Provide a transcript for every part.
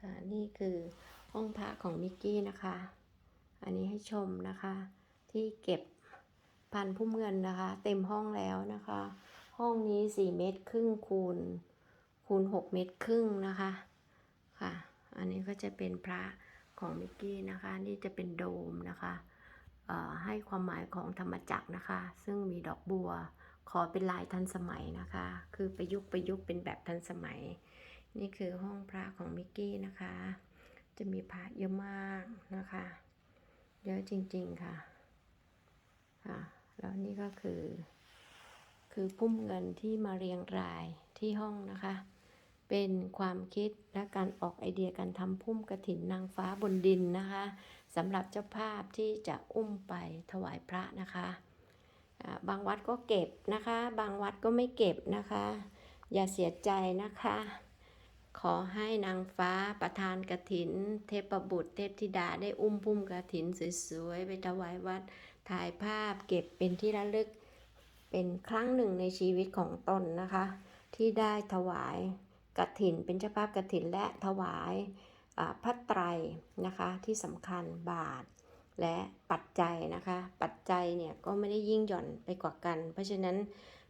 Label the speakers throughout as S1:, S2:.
S1: ค่ะนี่คือห้องพักของมิกกี้นะคะ อันนี้ให้ชมนะคะ ที่เก็บพันธุ์พุ่มเงินนะคะ เต็มห้องแล้วนะคะ ห้องนี้4เมตรครึ่งคูณคูณ6เมตรครึ่งนะคะค่ะ อันนี้ก็จะเป็นพระของมิกกี้นะคะ นี่จะเป็นโดมนะคะให้ความหมายของธรรมจักรนะคะ ซึ่งมีดอกบัวขอเป็นลายทันสมัยนะคะ คือประยุกต์ประยุกต์เป็นแบบทันสมัย นี่คือห้องพระของมิกกี้นะคะ จะมีพระเยอะมากนะคะ เยอะจริงๆค่ะ ค่ะ แล้วนี่ก็คือ คือพุ่มเงินที่มาเรียงรายที่ห้องนะคะ เป็นความคิดและการออกไอเดียการทำพุ่มกระถินนางฟ้าบนดินนะคะสำหรับเจ้าภาพที่จะอุ้มไปถวายพระนะคะบางวัดก็เก็บนะคะ บางวัดก็ไม่เก็บนะคะ อย่าเสียใจนะคะ ขอให้นางฟ้าประธานกระถิน เทพบุตรเทพธิดาได้อุ้มพุ่มกระถินสวยๆไปถวายวัดถ่ายภาพเก็บเป็นที่ระลึก เป็นครั้งหนึ่งในชีวิตของตนนะคะ ที่ได้ถวายกระถินเป็นเจ้าภาพกระถินและถวายพระไตรนะคะที่สำคัญบาท และปัจจัยนะคะ ปัจจัยเนี่ยก็ไม่ได้ยิ่งหย่อนไปกว่ากัน เพราะฉะนั้น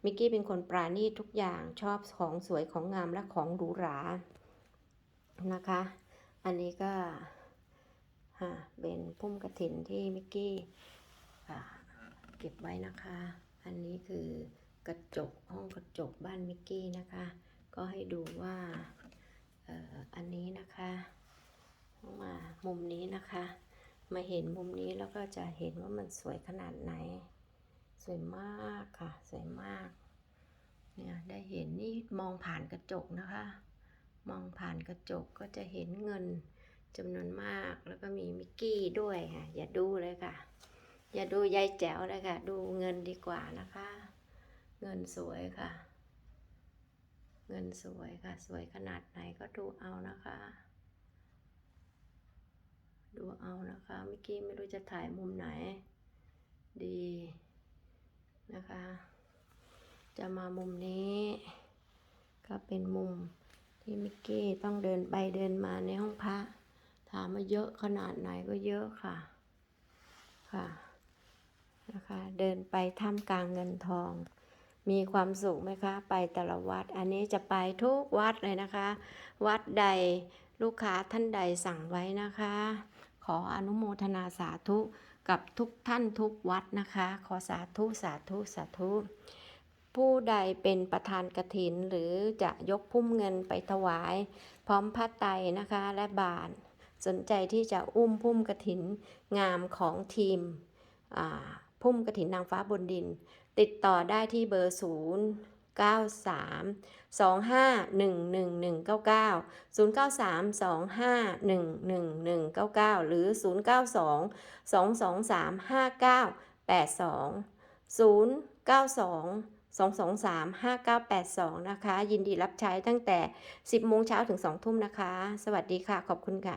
S1: มิกกี้เป็นคนปราณีตทุกอย่างชอบของสวยของงามและของหรูหรา นะคะ อันนี้ก็ฮะเป็นพุ่มกระถินที่มิกกี้เก็บไว้นะคะ อันนี้คือกระจกห้องกระจกบ้านมิกกี้นะคะ ก็ให้ดูว่าอันนี้นะคะมามุมนี้นะคะ มาเห็นมุมนี้แล้วก็จะเห็นว่ามันสวยขนาดไหน สวยมากค่ะ สวยมากเนี่ยได้เห็นนี่มองผ่านกระจกนะคะ มองผ่านกระจกก็จะเห็นเงินจำนวนมากแล้วก็มีมิกกี้ด้วยค่ะ อย่าดูเลยค่ะ อย่าดูยายแจ๋วเลยค่ะ ดูเงินดีกว่านะคะ เงินสวยค่ะ เงินสวยค่ะ สวยขนาดไหนก็ดูเอานะคะ ดูเอานะคะมิกกี้ไม่รู้จะถ่ายมุมไหน ดีนะคะ จะมามุมนี้ ก็เป็นมุม ที่มิกกี้ต้องเดินไปเดินมาในห้องพระ ถามว่าเยอะขนาดไหนก็เยอะค่ะ ค่ะ นะคะ เดินไปท่ามกลางเงินทอง มีความสุขไหมคะ ไปแต่ละวัด อันนี้จะไปทุกวัดเลยนะคะ วัดใดลูกค้าท่านใดสั่งไว้นะคะ ขออนุโมทนาสาธุกับทุกท่านทุกวัดนะคะ ขอสาธุสาธุสาธุ ผู้ใดเป็นประธานกฐิน หรือจะยกพุ่มเงินไปถวาย พร้อมผ้าไตรนะคะและบาท สนใจที่จะอุ้มพุ่มกฐินงามของทีมพุ่มกฐินนางฟ้าบนดิน ติดต่อได้ที่เบอร์ 0 9 3 2 5 1 1 1 9 9 0 9 3 2 5 1 1 1 9 9 หรือ 0 9 2 2 2 3 5 9 8 2 0 9 2 223 5982 นะคะ ยินดีรับใช้ตั้งแต่ 10โมงเช้าถึง 2 ทุ่มนะคะ สวัสดีค่ะ ขอบคุณค่ะ